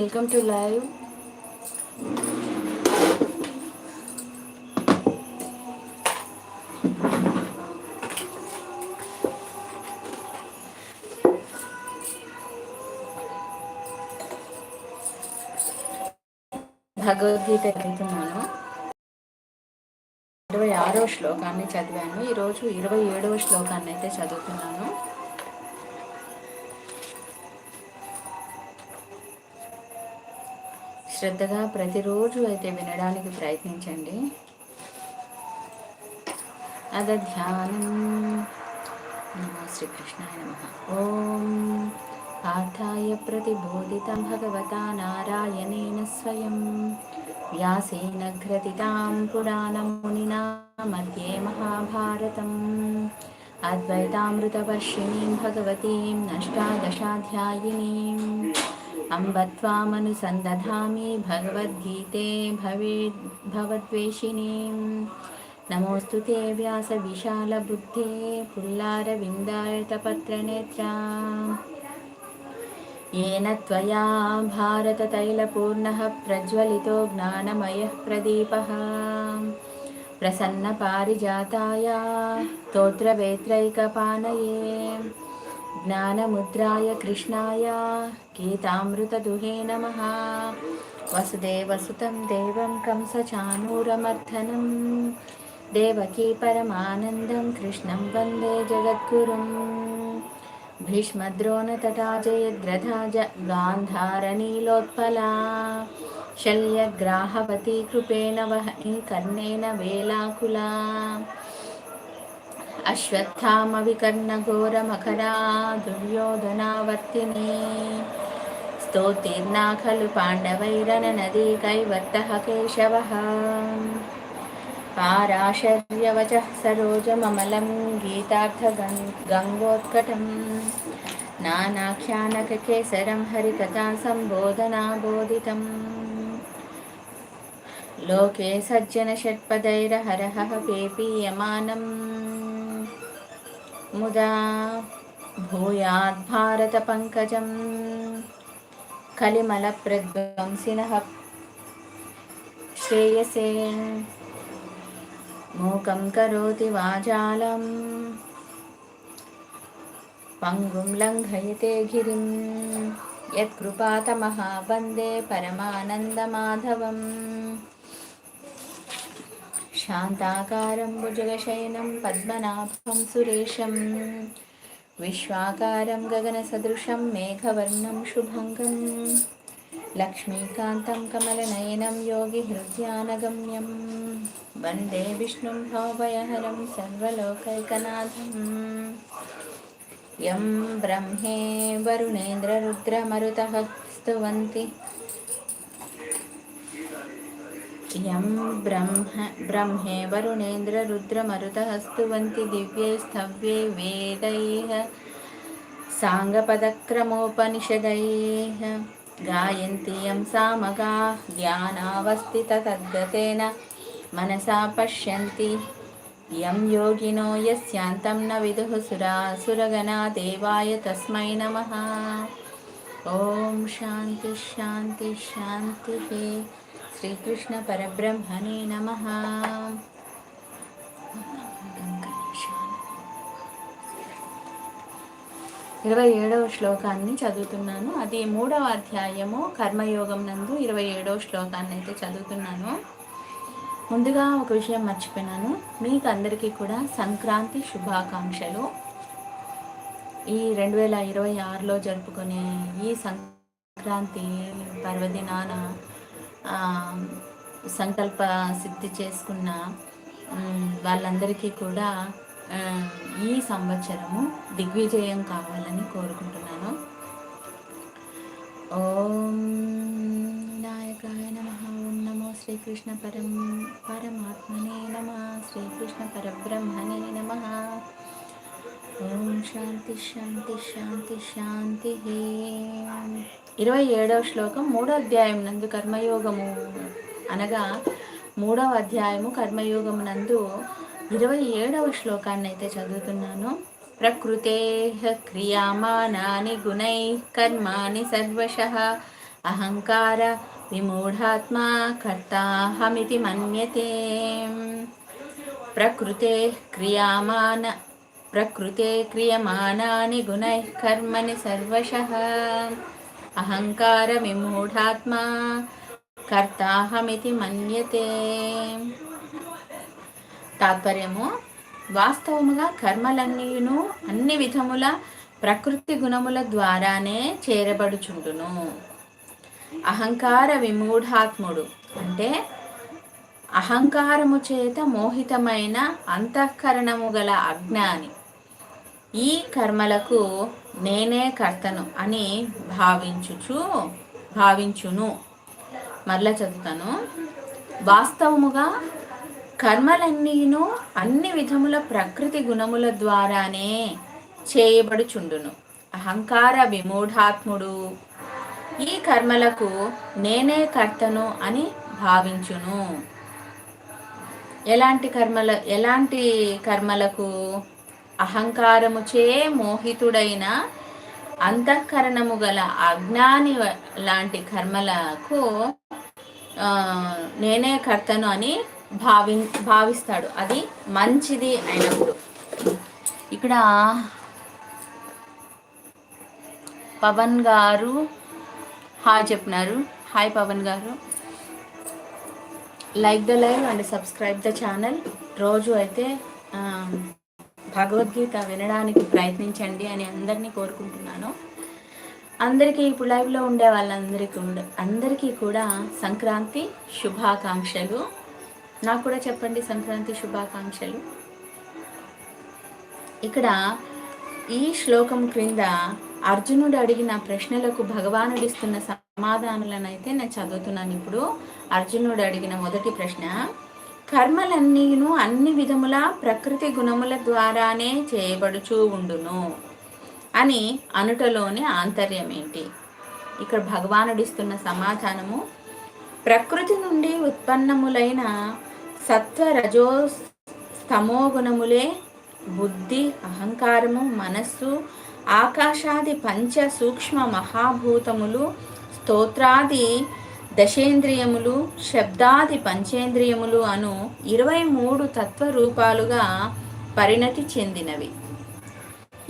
Welcome to live Bhagavad Gita వెళ్తున్నాను ఇరవై ఆరవ శ్లోకాన్ని చదివాను. ఈరోజు ఇరవై ఏడవ శ్లోకాన్ని అయితే చదువుతున్నాను. శ్రద్ధగా ప్రతిరోజు అయితే వినడానికి ప్రయత్నించండి. అద ధ్యానం శ్రీకృష్ణాయ నమ. ఓం పాఠాయ ప్రతిబోధితం భగవతా నారాయణేన స్వయం. వ్యాసేన గ్రథితాం పురాణమునినా मध्ये మహాభారతం. अद्वैतामृतवर्षिणीं भगवतीं नष्टादशाध्यायिनीम् अम्ब त्वामनुसन्दधामि भगवद्गीते भवेद् भवद्वेषिणीं नमोऽस्तु ते व्यासविशालबुद्धे पुल्लारविन्दायतपत्रनेत्रा येन त्वया भारततैलपूर्णः प्रज्वलितो ज्ञानमयः प्रदीपः प्रसन्नपारिजाताय स्तोत्रवेत्रैकपानये జ్ఞానముద్రాయ కృష్ణాయ గీతామృతదుహే నమ. వసుదేవసుతం దేవం కంసచానూరమర్ధనం దేవకీ పరమానందం కృష్ణం వందే జగద్గురుం. భీష్మద్రోణతటాజయద్రథాజ గాంధారనీలోత్పలా శల్యగ్రాహవతి కృపేణ వహని కర్ణేన వేలాకులా. कर्णेन वेलाकुला अश्वत्थामविकर्णघोरमकरा दुर्योधनावर्तिनी स्तोतीर्णा खलु पाण्डवैरननदी कैवर्तः केशवः पाराशर्यवचः सरोजममलं गीतार्थगङ्गोत्कटं नानाख्यानककेसरं हरिकथा सम्बोधनाबोधितम् लोके सज्जनषट्पदैरहरः पेपीयमानम् ముదా భూయాద్భారతపంకజం కలిమల ప్రధ్వంసిన. శ్రేయసేన్ మూకం కరోతి వాజాలం. పంగుం లంఘయతే గిరిం. యత్కృపాతమహా వందే పరమానందమాధవం शान्ताकारं भुजगशयनं पद्मनाभं सुरेशं विश्वाकारं गगनसदृशं मेघवर्णं शुभङ्गं लक्ष्मीकान्तं कमलनयनं योगिहृद्यानगम्यं वन्दे विष्णुं भावयहरं सर्वलोकैकनाथम् यं ब्रह्मे वरुणेन्द्ररुद्रमरुतः स्तुवन्ति यं ब्रह्म ब्रह्मे वरुणेन्द्ररुद्रमरुतः स्तुवन्ति दिव्यैस्तव्ये वेदैः साङ्गपदक्रमोपनिषदैः गायन्ति यं सामगा ज्ञानावस्थिततद्गतेन मनसा पश्यन्ति यं योगिनो यस्यान्तं न विदुः सुरासुरगणा देवाय तस्मै नमः ॐ शान्तिः शान्तिः शान्तिः శ్రీకృష్ణ పరబ్రహ్మణే నమ. ఇరవై ఏడవ శ్లోకాన్ని చదువుతున్నాను. అది మూడవ అధ్యాయము కర్మయోగం నందు ఇరవై ఏడవ శ్లోకాన్ని అయితే చదువుతున్నాను. ముందుగా ఒక విషయం మర్చిపోయినాను. మీకు అందరికీ కూడా సంక్రాంతి శుభాకాంక్షలు. ఈ రెండు వేల ఇరవై ఆరులో జరుపుకునే ఈ సంక్రాంతి పర్వదినాన సంకల్ప సిద్ధి చేసుకున్న వాళ్ళందరికీ కూడా ఈ సంవత్సరము దిగ్విజయం కావాలని కోరుకుంటున్నాను. ఓం నాయకాయ నమ. ఓం నమో శ్రీకృష్ణ పరం పరమాత్మనే నమ. శ్రీకృష్ణ పరబ్రహ్మణే నమ. ఓం శాంతి శాంతి శాంతి శాంతి ఇరవై ఏడవ శ్లోకం మూడో అధ్యాయం నందు కర్మయోగము అనగా మూడవ అధ్యాయము కర్మయోగము నందు ఇరవై ఏడవ శ్లోకాన్ని అయితే చదువుతున్నాను. ప్రకృతే క్రియామానాని గుణై కర్మాని సర్వశ అహంకార విమూఢాత్మా కర్తాహమితి మన్యతే. ప్రకృతే క్రియామాన ప్రకృతే క్రియమానాని గుణై కర్మని సర్వశः అహంకార విమూఢాత్మా కర్తాహమితి మన్యతే తాత్పర్యము వాస్తవముగా కర్మలన్నీను అన్ని విధముల ప్రకృతి గుణముల ద్వారానే చేరబడుచుండును. అహంకార విమూఢాత్ముడు అంటే అహంకారము చేత మోహితమైన అంతఃకరణము గల అజ్ఞాని. ఈ కర్మలకు నేనే కర్తను అని భావించుచు భావించును. మరలా చదువుతాను. వాస్తవముగా కర్మలన్నీను అన్ని విధముల ప్రకృతి గుణముల ద్వారానే చేయబడుచుండును. అహంకార విమూఢాత్ముడు. ఈ కర్మలకు నేనే కర్తను అని భావించును. ఎలాంటి కర్మల ఎలాంటి కర్మలకు అహంకారముచే మోహితుడైన అంతఃకరణము గల అజ్ఞాని లాంటి కర్మలకు నేనే కర్తను అని భావి భావిస్తాడు. అది మంచిది అయినప్పుడు. ఇక్కడ పవన్ గారు హాయ్ చెప్పినారు. హాయ్ పవన్ గారు. Like the live and subscribe the channel. రోజు అయితే భగవద్గీత వినడానికి ప్రయత్నించండి అని అందరినీ కోరుకుంటున్నాను. అందరికీ ఇప్పుడు లైవ్లో ఉండే వాళ్ళందరికీ ఉండే అందరికీ కూడా సంక్రాంతి శుభాకాంక్షలు. నాకు కూడా చెప్పండి సంక్రాంతి శుభాకాంక్షలు. ఇక్కడ ఈ శ్లోకం క్రింద అర్జునుడు అడిగిన ప్రశ్నలకు భగవానుడిస్తున్న సమాధానాలను అయితే నేను చదువుతున్నాను. ఇప్పుడు అర్జునుడు అడిగిన మొదటి ప్రశ్న కర్మలన్నీను అన్ని విధముల ప్రకృతి గుణముల ద్వారానే చేయబడుచూ ఉండును అని అనుటలోని ఆంతర్యం ఏంటి ఇక్కడ భగవానుడిస్తున్న సమాధానము ప్రకృతి నుండి ఉత్పన్నములైన సత్వ రజో స్తమోగుణములే బుద్ధి అహంకారము మనస్సు ఆకాశాది పంచ సూక్ష్మ మహాభూతములు స్తోత్రాది దశేంద్రియములు శబ్దాది పంచేంద్రియములు అను ఇరవై మూడు తత్వరూపాలుగా పరిణతి చెందినవి.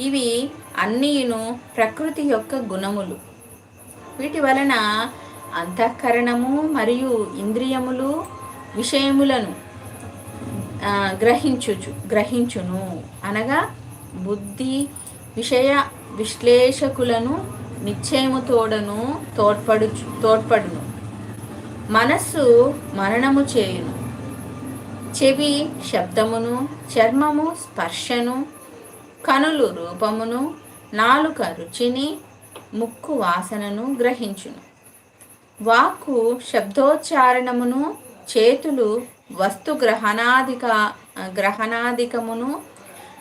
ఇవి అన్నీను ప్రకృతి యొక్క గుణములు. వీటి వలన అంతఃకరణము మరియు ఇంద్రియములు విషయములను గ్రహించుచు గ్రహించును. అనగా బుద్ధి విషయ విశ్లేషకులను నిశ్చయము తోడను తోడ్పడు తోడ్పడును. మనస్సు మరణము చేయును. చెవి శబ్దమును చర్మము స్పర్శను కనులు రూపమును నాలుక రుచిని ముక్కు వాసనను గ్రహించును. వాక్కు శబ్దోచ్చారణమును చేతులు వస్తు గ్రహణాధిక గ్రహణాధికమును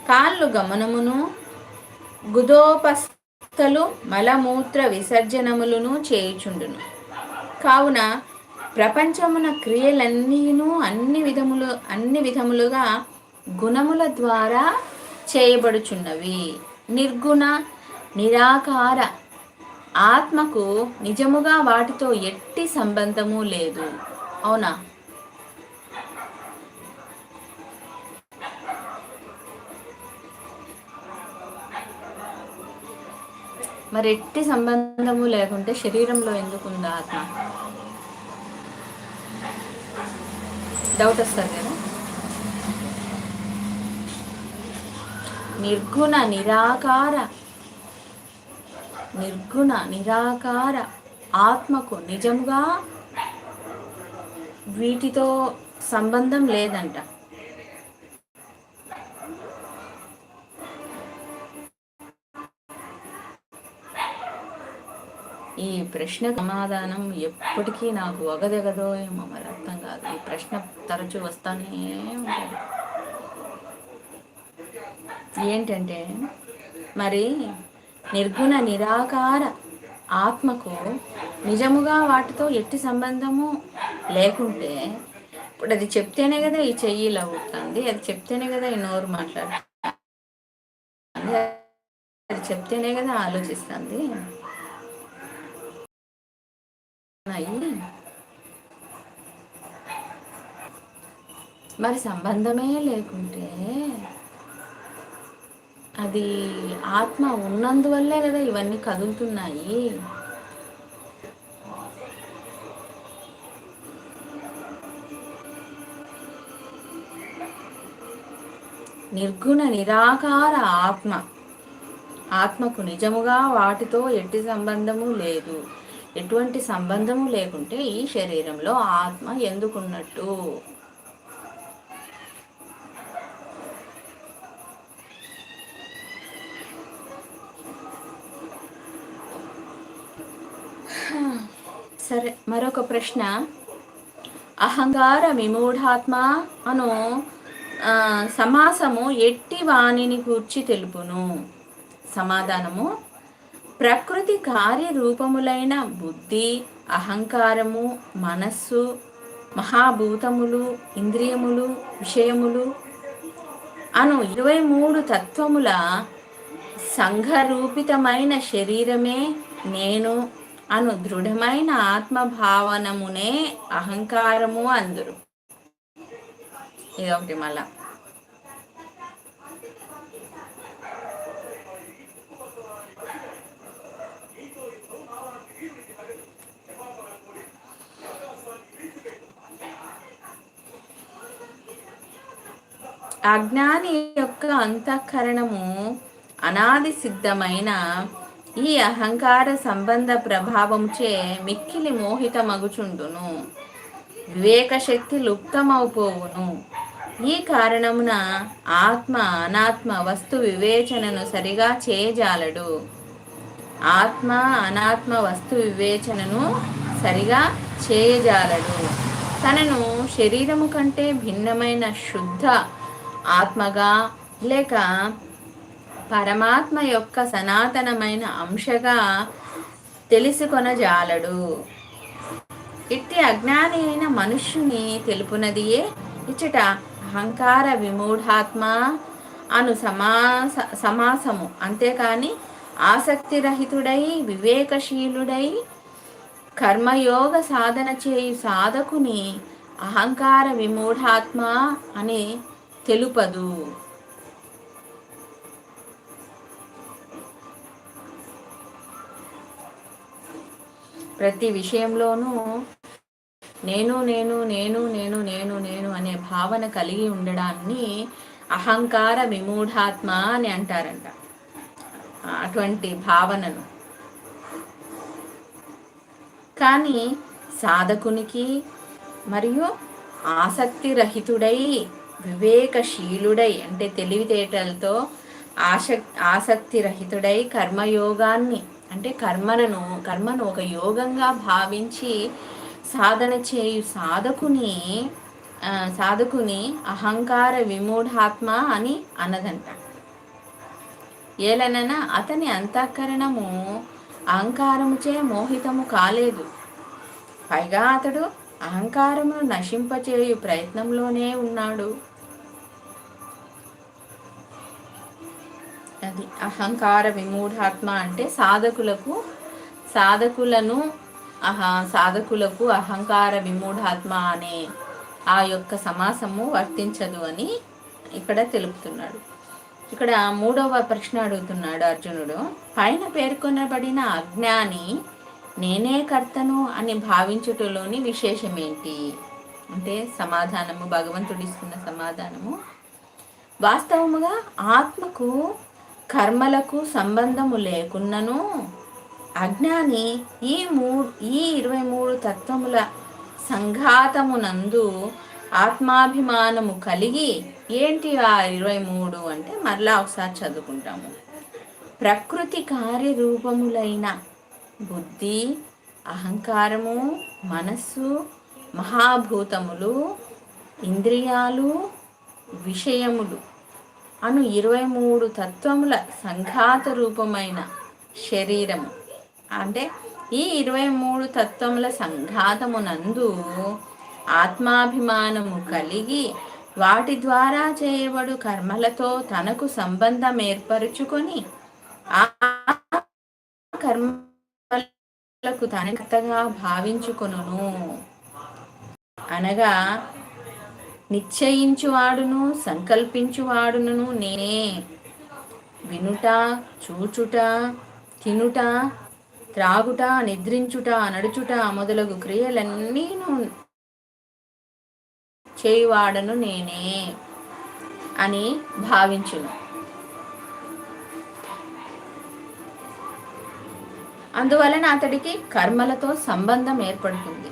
కాళ్ళు గమనమును గుదోపస్థలు మలమూత్ర విసర్జనములను చేయుచుండును. కావున ప్రపంచమున క్రియలన్నీను అన్ని విధములు అన్ని విధములుగా గుణముల ద్వారా చేయబడుచున్నవి. నిర్గుణ నిరాకార ఆత్మకు నిజముగా వాటితో ఎట్టి సంబంధము లేదు. అవునా? మరి ఎట్టి సంబంధము లేకుంటే శరీరంలో ఎందుకు ఉందా ఆత్మ? డౌట్ వస్తుంది కదా. నిర్గుణ నిరాకార. నిర్గుణ నిరాకార. ఆత్మకు నిజంగా వీటితో సంబంధం లేదంట. ఈ ప్రశ్న సమాధానం ఎప్పటికీ నాకు ఒగదెగదో ఏమో మరి. ప్రశ్న తరచూ వస్తానే ఉంటాడు ఏంటంటే మరి నిర్గుణ నిరాకార ఆత్మకు నిజముగా వాటితో ఎట్టి సంబంధము లేకుంటే ఇప్పుడు అది చెప్తేనే కదా ఈ చెయ్యి ఇలా అవుతుంది అది చెప్తేనే కదా ఈ నోరు మాట్లాడుతుంది అది చెప్తేనే కదా ఆలోచిస్తుంది. మరి సంబంధమే లేకుంటే అది ఆత్మ ఉన్నందువల్లే కదా ఇవన్నీ కదులుతున్నాయి. నిర్గుణ నిరాకార ఆత్మ. ఆత్మకు నిజముగా వాటితో ఎట్టి సంబంధము లేదు. ఎటువంటి సంబంధము లేకుంటే ఈ శరీరంలో ఆత్మ ఎందుకున్నట్టు? సరే మరొక ప్రశ్న. అహంకార విమూఢాత్మ అను సమాసము ఎట్టి వాణిని కూర్చి తెలుపును? సమాధానము ప్రకృతి కార్యరూపములైన బుద్ధి అహంకారము మనస్సు మహాభూతములు ఇంద్రియములు విషయములు అను ఇరవై మూడు తత్వముల సంఘరూపితమైన శరీరమే నేను అను దృఢమైన ఆత్మభావనమునే అహంకారము అందరు. ఇదొకటి మళ్ళా. అజ్ఞాని యొక్క అంతఃకరణము అనాది సిద్ధమైన ఈ అహంకార సంబంధ ప్రభావంచే మిక్కిలి మోహితమగుచుండును. వివేక శక్తి లుప్తమవుపోవును. ఈ కారణమున ఆత్మ అనాత్మ వస్తు వివేచనను సరిగా చేయజాలడు ఆత్మ అనాత్మ వస్తు వివేచనను సరిగా చేయజాలడు తనను శరీరము కంటే భిన్నమైన శుద్ధ ఆత్మగా లేక పరమాత్మ యొక్క సనాతనమైన అంశగా తెలుసుకొనజాలడు. ఇట్టి అజ్ఞాని అయిన మనుష్యుని తెలుపునదియే ఇచ్చట అహంకార విమూఢాత్మ అను సమాస సమాసము. అంతేకాని ఆసక్తిరహితుడై వివేకశీలుడై కర్మయోగ సాధన చేయు సాధకుని అహంకార విమూఢాత్మ అని తెలుపదు. ప్రతి విషయంలోనూ నేను నేను నేను నేను నేను నేను అనే భావన కలిగి ఉండడాన్ని అహంకార విమూఢాత్మ అని అంటారంట. అటువంటి భావనను. కానీ సాధకునికి మరియు ఆసక్తి రహితుడై వివేకశీలుడై అంటే తెలివితేటలతో ఆసక్ ఆసక్తి రహితుడై కర్మయోగాన్ని అంటే కర్మలను కర్మను ఒక యోగంగా భావించి సాధన చేయు సాధకుని సాధకుని అహంకార విమూఢాత్మ అని అన్నదంట ఏలనన అతని అంతఃకరణము అహంకారముచే మోహితము కాలేదు. పైగా అతడు అహంకారమును నశింపచేయు ప్రయత్నంలోనే ఉన్నాడు. అది అహంకార విమూఢాత్మ అంటే సాధకులకు సాధకులను అహా సాధకులకు అహంకార విమూఢాత్మ అనే ఆ యొక్క సమాసము వర్తించదు అని ఇక్కడ తెలుపుతున్నాడు. ఇక్కడ మూడవ ప్రశ్న అడుగుతున్నాడు అర్జునుడు. పైన పేర్కొనబడిన అజ్ఞాని నేనే కర్తను అని భావించుటలోని విశేషమేంటి? అంటే సమాధానము భగవంతుడు ఇస్తున్న సమాధానము. వాస్తవముగా ఆత్మకు కర్మలకు సంబంధము లేకున్నను అజ్ఞాని ఈ మూ ఈ ఇరవై మూడు తత్వముల సంఘాతమునందు ఆత్మాభిమానము కలిగి ఏంటి ఆ ఇరవై మూడు అంటే మరలా ఒకసారి చదువుకుంటాము. ప్రకృతి కార్యరూపములైన బుద్ధి అహంకారము మనస్సు మహాభూతములు ఇంద్రియాలు విషయములు. అను ఇరవై మూడు తత్వముల సంఘాత రూపమైన శరీరము. అంటే ఈ ఇరవై మూడు తత్వముల సంఘాతమునందు ఆత్మాభిమానము కలిగి వాటి ద్వారా చేయబడు కర్మలతో తనకు సంబంధం ఏర్పరుచుకొని ఆ కర్మలకు తనకర్తగా భావించుకొనును. అనగా నిశ్చయించువాడును సంకల్పించువాడును నేనే. వినుట చూచుట తినుట త్రాగుట నిద్రించుట నడుచుట మొదలగు క్రియలన్నీ చేయువాడను నేనే అని భావించును. అందువలన అతడికి కర్మలతో సంబంధం ఏర్పడుతుంది.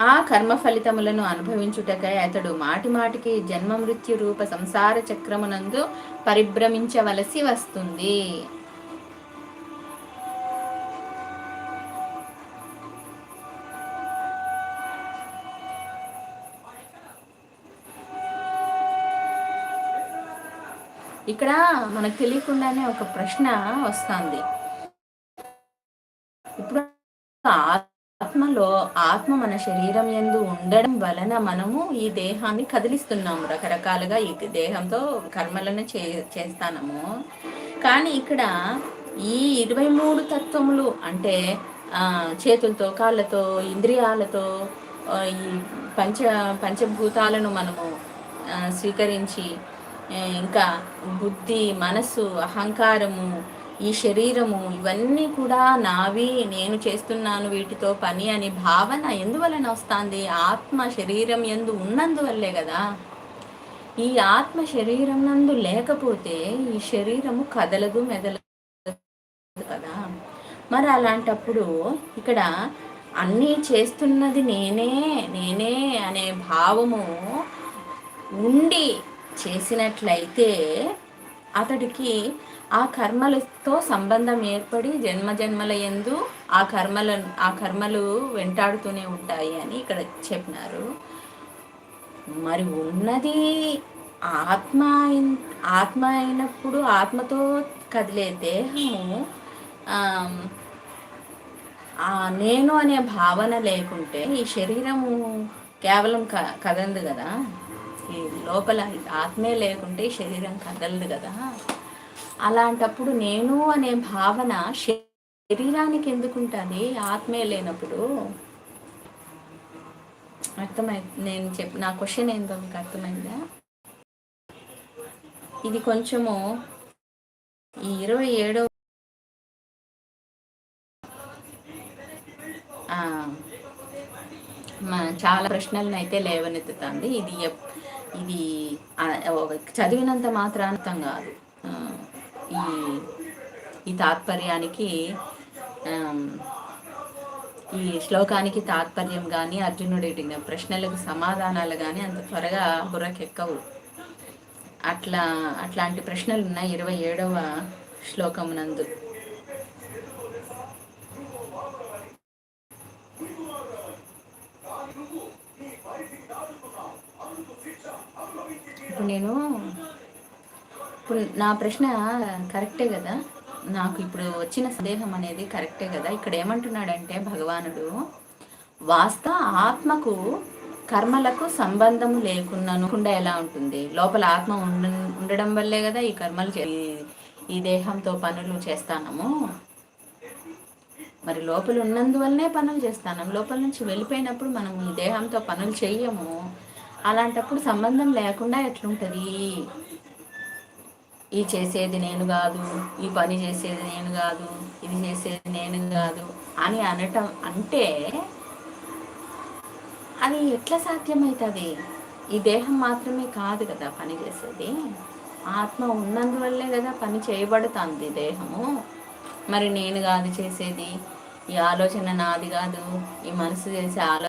ఆ కర్మ ఫలితములను అనుభవించుటకై అతడు మాటి మాటికి జన్మ మృత్యు రూప సంసార చక్రమునందు పరిభ్రమించవలసి వస్తుంది. ఇక్కడ మనకు తెలియకుండానే ఒక ప్రశ్న వస్తుంది. ఇప్పుడు దేహంలో ఆత్మ మన శరీరం ఎందు ఉండడం వలన మనము ఈ దేహాన్ని కదిలిస్తున్నాము. రకరకాలుగా ఈ దేహంతో కర్మలను చే చేస్తాము కానీ ఇక్కడ ఈ ఇరవై మూడు తత్వములు అంటే చేతులతో కాళ్ళతో ఇంద్రియాలతో ఈ పంచ పంచభూతాలను మనము స్వీకరించి ఇంకా బుద్ధి మనసు అహంకారము ఈ శరీరము ఇవన్నీ కూడా నావి నేను చేస్తున్నాను వీటితో పని అనే భావన ఎందువలన వస్తుంది? ఆత్మ శరీరం ఎందు ఉన్నందువల్లే కదా ఈ ఆత్మ శరీరం నందు లేకపోతే ఈ శరీరము కదలదు మెదలదు కదా. మరి అలాంటప్పుడు ఇక్కడ అన్నీ చేస్తున్నది నేనే నేనే అనే భావము ఉండి చేసినట్లయితే అతడికి ఆ కర్మలతో సంబంధం ఏర్పడి జన్మజన్మల ఎందు ఆ కర్మల ఆ కర్మలు వెంటాడుతూనే ఉంటాయి అని ఇక్కడ చెప్పినారు. మరి ఉన్నది ఆత్మ ఆత్మ అయినప్పుడు ఆత్మతో కదిలే దేహము నేను అనే భావన లేకుంటే ఈ శరీరము కేవలం క కదందు కదా. ఈ లోపల ఆత్మే లేకుంటే శరీరం కదలదు కదా. అలాంటప్పుడు నేను అనే భావన శరీరానికి ఎందుకుంటుంది? ఆత్మే లేనప్పుడు. అర్థమై నేను చెప్ నా క్వశ్చన్ ఏందో మీకు అర్థమైందా? ఇది కొంచెము ఈ ఇరవై ఏడో చాలా ప్రశ్నలను అయితే లేవనెత్తుతుంది. ఇది ఇది చదివినంత మాత్రాంతం కాదు. ఈ ఈ తాత్పర్యానికి ఈ శ్లోకానికి తాత్పర్యం కానీ అర్జునుడి ప్రశ్నలకు సమాధానాలు కానీ అంత త్వరగా బుర్రకెక్కవు. అట్లా అట్లాంటి ప్రశ్నలు ఉన్నాయి ఇరవై ఏడవ శ్లోకమునందు. ఇప్పుడు నేను ఇప్పుడు నా ప్రశ్న కరెక్టే కదా? నాకు ఇప్పుడు వచ్చిన సందేహం అనేది కరెక్టే కదా? ఇక్కడ ఏమంటున్నాడంటే భగవానుడు వాస్త ఆత్మకు కర్మలకు సంబంధం లేకుండా ఎలా ఉంటుంది? లోపల ఆత్మ ఉండడం వల్లే కదా ఈ కర్మలు ఈ దేహంతో పనులు చేస్తానము? మరి లోపల ఉన్నందువల్లనే పనులు చేస్తాను. లోపల నుంచి వెళ్ళిపోయినప్పుడు మనం ఈ దేహంతో పనులు చెయ్యము. అలాంటప్పుడు సంబంధం లేకుండా ఎట్లుంటుంది? ఈ చేసేది నేను కాదు ఈ పని చేసేది నేను కాదు ఇది చేసేది నేను కాదు అని అనటం అంటే అది ఎట్లా సాధ్యమవుతుంది ఈ దేహం మాత్రమే కాదు కదా పని చేసేది. ఆత్మ ఉన్నందువల్లే కదా పని చేయబడుతుంది దేహము. మరి నేను కాదు చేసేది ఈ ఆలోచన నాది కాదు ఈ మనసు చేసే ఆలోచన